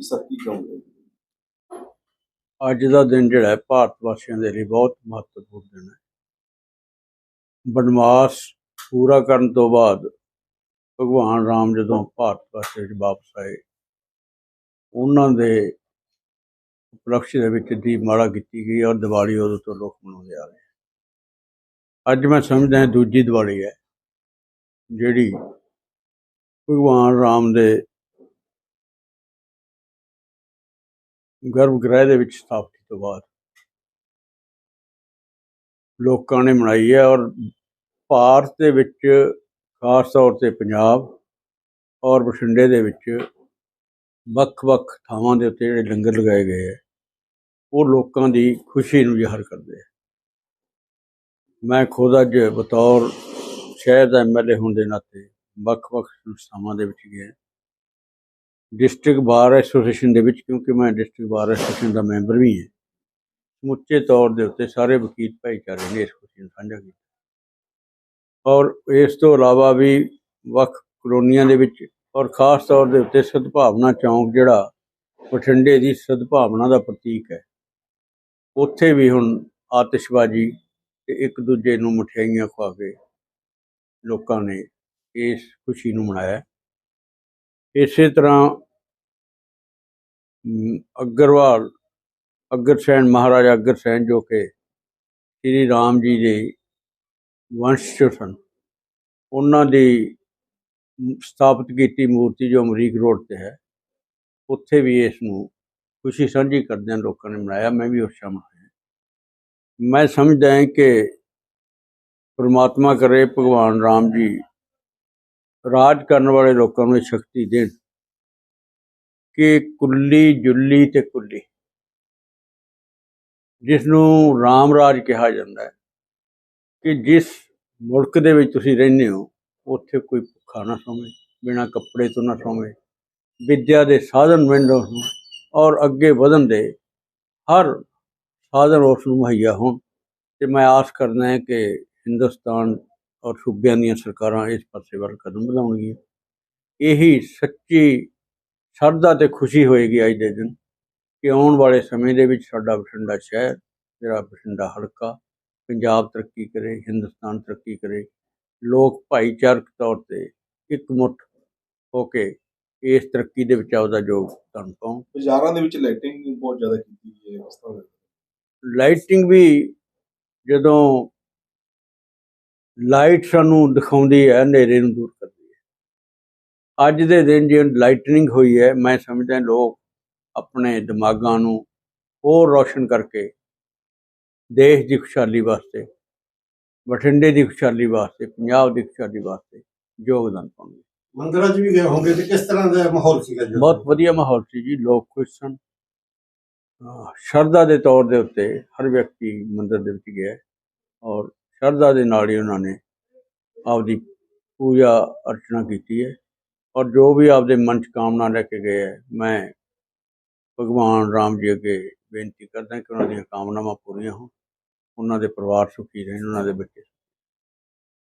ਕੀ sir ਕੀ ਕਹੋਗੇ? ਅੱਜ ਦਾ ਦਿਨ ਜਿਹੜਾ ਹੈ, ਭਾਰਤ ਵਾਸੀਆਂ ਦੇ ਲਈ ਬਹੁਤ ਮਹੱਤਵਪੂਰਨ ਦਿਨ ਹੈ। ਬਨਵਾਸ ਪੂਰਾ ਕਰਨ ਤੋਂ ਬਾਅਦ ਭਗਵਾਨ ਰਾਮ ਜਦੋਂ ਭਾਰਤ ਵਾਸਤੇ ਵਿੱਚ ਵਾਪਸ ਆਏ, ਉਹਨਾਂ ਦੇ ਉਪਲਕਸ਼ ਦੇ ਵਿੱਚ ਦੀਪਮਾਲਾ ਕੀਤੀ ਗਈ ਔਰ ਦੀਵਾਲੀ ਉਦੋਂ ਤੋਂ ਲੋਕ ਮਨਾਉਂਦੇ ਆ ਰਹੇ ਅੱਜ ਮੈਂ ਸਮਝਦਾ ਦੂਜੀ ਦੀਵਾਲੀ ਹੈ, ਜਿਹੜੀ ਭਗਵਾਨ ਰਾਮ ਦੇ ਗਰਭ ਗ੍ਰਹਿ ਦੇ ਵਿੱਚ ਸਥਾਪਿਤ ਤੋਂ ਬਾਅਦ। ਲੋਕਾਂ ਨੇ ਮਨਾਈ ਹੈ ਔਰ ਭਾਰਤ ਦੇ ਵਿੱਚ, ਖਾਸ ਤੌਰ ਤੇ ਪੰਜਾਬ ਔਰ ਬਠਿੰਡੇ ਦੇ ਵਿੱਚ ਵੱਖ-ਵੱਖ ਥਾਵਾਂ ਦੇ ਉੱਤੇ ਜਿਹੜੇ ਲੰਗਰ ਲਗਾਏ ਗਏ ਹੈ, ਉਹ ਲੋਕਾਂ ਦੀ ਖੁਸ਼ੀ ਨੂੰ ਜ਼ਾਹਰ ਕਰਦੇ ਹੈ। ਮੈਂ ਖੁਦ ਅੱਜ ਬਤੌਰ ਸ਼ਹਿਰ ਦਾ ਐਮਐਲਏ ਹੋਣ ਦੇ ਨਾਤੇ ਵੱਖ-ਵੱਖ ਸੰਸਥਾਵਾਂ ਦੇ ਵਿੱਚ ਗਿਆ। ਡਿਸਟ੍ਰਿਕਟ ਬਾਰ ਐਸੋਸੀਏਸ਼ਨ ਦੇ ਵਿੱਚ, ਕਿਉਂਕਿ ਮੈਂ ਡਿਸਟ੍ਰਿਕਟ ਬਾਰ ਐਸੋਸੀਏਸ਼ਨ ਦਾ ਮੈਂਬਰ ਵੀ ਹਾਂ। ਸਮੁੱਚੇ ਤੌਰ ਦੇ ਉੱਤੇ ਸਾਰੇ ਵਕੀਲ ਭਾਈਚਾਰੇ ਨੇ ਇਸ ਖੁਸ਼ੀ ਨੂੰ ਸਾਂਝਾ ਕੀਤਾ। ਔਰ ਇਸ ਤੋਂ ਇਲਾਵਾ ਵੀ ਵੱਖ ਕਲੋਨੀਆਂ ਦੇ ਵਿੱਚ, ਔਰ ਖਾਸ ਤੌਰ ਦੇ ਉੱਤੇ ਸਦਭਾਵਨਾ ਚੌਂਕ ਜਿਹੜਾ ਬਠਿੰਡੇ ਦੀ ਸਦਭਾਵਨਾ ਦਾ ਪ੍ਰਤੀਕ ਹੈ। ਉੱਥੇ ਵੀ ਹੁਣ ਆਤਿਸ਼ਬਾਜ਼ੀ ਤੇ ਇੱਕ ਦੂਜੇ ਨੂੰ ਮਠਿਆਈਆਂ ਖਵਾ ਕੇ ਲੋਕਾਂ ਨੇ ਇਸ ਖੁਸ਼ੀ ਨੂੰ ਮਨਾਇਆ। ਇਸੇ ਤਰ੍ਹਾਂ ਅਗਰਵਾਲ ਅਗਰਸੈਨ ਮਹਾਰਾਜਾ ਅਗਰਸੈਨ ਜੋ ਕਿ ਸ੍ਰੀ ਰਾਮ ਜੀ ਦੇ ਵੰਸ਼ 'ਚੋਂ ਸਨ, ਉਹਨਾਂ ਦੀ ਸਥਾਪਿਤ ਕੀਤੀ ਮੂਰਤੀ ਜੋ ਅਮਰੀਕ ਰੋਡ ਤੇ ਹੈ, ਉੱਥੇ ਵੀ ਇਸ ਨੂੰ ਖੁਸ਼ੀ ਸਾਂਝੀ ਕਰਦਿਆਂ ਲੋਕਾਂ ਨੇ ਮਨਾਇਆ, ਮੈਂ ਵੀ ਉਸ ਸ਼ਾਮਲ ਹੋਇਆ ਮੈਂ ਸਮਝਦਾ ਹਾਂ ਕਿ ਪਰਮਾਤਮਾ ਕਰੇ, ਭਗਵਾਨ ਰਾਮ ਜੀ ਰਾਜ ਕਰਨ ਵਾਲੇ ਲੋਕਾਂ ਨੂੰ ਇਹ ਸ਼ਕਤੀ ਦੇਣ। ਕਿ ਕੁੱਲੀ ਜੁੱਲੀ ਤੇ ਕੁੱਲੀ। ਜਿਸ ਨੂੰ ਰਾਮ ਰਾਜ ਕਿਹਾ ਜਾਂਦਾ ਹੈ ਕਿ ਜਿਸ ਮੁਲਕ ਦੇ ਵਿੱਚ ਤੁਸੀਂ ਰਹਿੰਦੇ ਹੋ, ਉੱਥੇ ਕੋਈ ਭੁੱਖਾ ਨਾ ਸੌਵੇ, ਬਿਨਾਂ ਕੱਪੜੇ ਤੋਂ ਨਾ ਸੌਵੇ, ਵਿੱਦਿਆ ਦੇ ਸਾਧਨ ਮਿਲਣ ਹੋਣ ਔਰ ਅੱਗੇ ਵਧਣ ਦੇ ਹਰ ਸਾਧਨ ਉਸ ਨੂੰ ਮੁਹੱਈਆ ਹੋਣ। ਤੇ ਮੈਂ ਆਸ ਕਰਦਾ ਹਾਂ ਕਿ ਹਿੰਦੁਸਤਾਨ ਔਰ ਸੂਬਿਆਂ ਦੀਆਂ ਸਰਕਾਰਾਂ ਇਸ ਪਾਸੇ ਵੱਲ ਕਦਮ ਵਧਾਉਣਗੀਆਂ। ਇਹੀ ਸੱਚੀ ਸ਼ਰਧਾ ਤੇ ਖੁਸ਼ੀ ਹੋਏਗੀ ਅੱਜ ਦੇ ਦਿਨ ਕਿ ਆਉਣ ਵਾਲੇ ਸਮੇਂ ਦੇ ਵਿੱਚ ਸਾਡਾ ਬਠਿੰਡਾ ਸ਼ਹਿਰ ਜਿਹੜਾ ਬਠਿੰਡਾ ਹਲਕਾ ਪੰਜਾਬ ਤਰੱਕੀ ਕਰੇ ਹਿੰਦੁਸਤਾਨ ਤਰੱਕੀ ਕਰੇ ਲੋਕ ਭਾਈਚਾਰਕ ਤੌਰ ਤੇ ਇਕਮੁੱਠ ਹੋ ਕੇ ਇਸ ਤਰੱਕੀ ਦੇ ਵਿੱਚ ਆਪਦਾ ਯੋਗਦਾਨ ਪਾਉਣ। ਬਾਜ਼ਾਰਾਂ ਦੇ ਵਿੱਚ ਲਾਈਟਿੰਗ ਬਹੁਤ ਜ਼ਿਆਦਾ ਕੀਤੀ ਗਈ ਹੈ ਇਸ ਤਰ੍ਹਾਂ ਲਾਈਟਿੰਗ ਵੀ ਜਦੋਂ ਲਾਈਟ ਸਾਨੂੰ ਦਿਖਾਉਂਦੀ ਹੈ ਹਨੇਰੇ ਨੂੰ ਦੂਰ ਅੱਜ ਦੇ ਦਿਨ ਜੇ ਲਾਈਟਨਿੰਗ ਹੋਈ ਹੈ ਮੈਂ ਸਮਝਦਾ ਲੋਕ ਆਪਣੇ ਦਿਮਾਗਾਂ ਨੂੰ ਹੋਰ ਰੌਸ਼ਨ ਕਰਕੇ ਦੇਸ਼ ਦੀ ਖੁਸ਼ਹਾਲੀ ਵਾਸਤੇ ਬਠਿੰਡੇ ਦੀ ਖੁਸ਼ਹਾਲੀ ਵਾਸਤੇ ਪੰਜਾਬ ਦੀ ਖੁਸ਼ਹਾਲੀ ਵਾਸਤੇ ਯੋਗਦਾਨ ਪਾਉਣਗੇ। ਮੰਦਿਰਾਂ 'ਚ ਵੀ ਗਏ ਹੋਗੇ ਤੇ ਕਿਸ ਤਰ੍ਹਾਂ ਦਾ ਮਾਹੌਲ ਸੀਗਾ ਜੀ? ਬਹੁਤ ਵਧੀਆ ਮਾਹੌਲ ਸੀ ਜੀ ਲੋਕ ਖੁਸ਼ ਸਨ। ਸ਼ਰਧਾ ਦੇ ਤੌਰ ਦੇ ਉੱਤੇ ਹਰ ਵਿਅਕਤੀ ਮੰਦਿਰ ਦੇ ਵਿੱਚ ਗਿਆ ਔਰ ਸ਼ਰਧਾ ਦੇ ਨਾਲ ਹੀ ਉਹਨਾਂ ਨੇ ਆਪਦੀ ਪੂਜਾ ਅਰਚਨਾ ਕੀਤੀ ਹੈ। ਔਰ ਜੋ ਵੀ ਆਪਦੇ ਮਨ 'ਚ ਕਾਮਨਾ ਲੈ ਕੇ ਗਏ ਹੈ ਮੈਂ ਭਗਵਾਨ ਰਾਮ ਜੀ ਅੱਗੇ ਬੇਨਤੀ ਕਰਦਾ ਕਿ ਉਹਨਾਂ ਦੀਆਂ ਕਾਮਨਾਵਾਂ ਪੂਰੀਆਂ ਹੋਣ, ਉਹਨਾਂ ਦੇ ਪਰਿਵਾਰ ਸੁਖੀ ਰਹਿਣ, ਉਹਨਾਂ ਦੇ ਬੱਚੇ